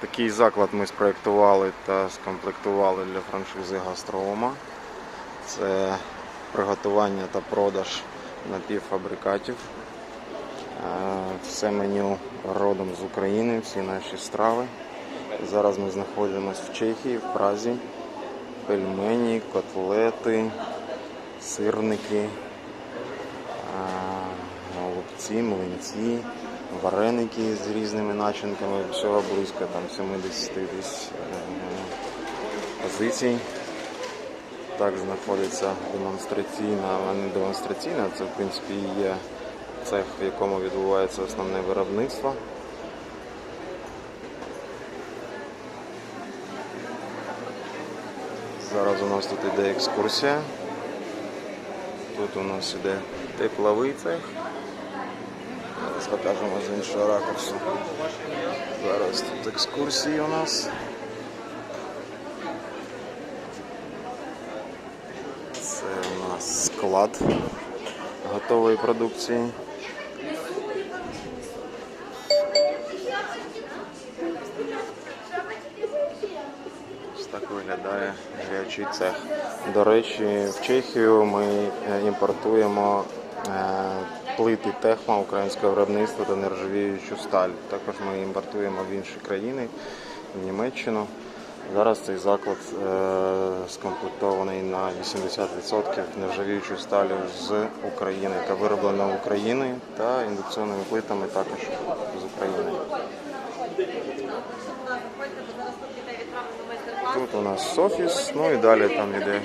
Такий заклад ми спроєктували та скомплектували для франшизи Гастроома. Це приготування та продаж напівфабрикатів. Е, Все меню родом з України, всі наші страви. Зараз ми знаходимося в Чехії, в Празі. Пельмені, котлети, сирники, е, голубці, млинці, вареники з різними начинками. Всього близько там 70 десь е, позицій. Так знаходиться демонстраційна, а не демонстраційна, це в принципі є цех, в якому відбувається основне виробництво. Зараз у нас тут іде екскурсія. Тут у нас іде тепловий цех. Покажемо з іншого ракурсу. Зараз тут екскурсії у нас. Це у нас склад готової продукції. Ось так виглядає гарячий цех. До речі, в Чехію ми е, імпортуємо е, плити техма українського виробництва та нержавіючу сталь. Також ми імпортуємо в інші країни, в Німеччину. Зараз цей заклад е, скомплектований на 80% нержавіючою сталю з України та вироблено в Україні та індукційними плитами також з України. Тут у нас офіс, ну і далі там іде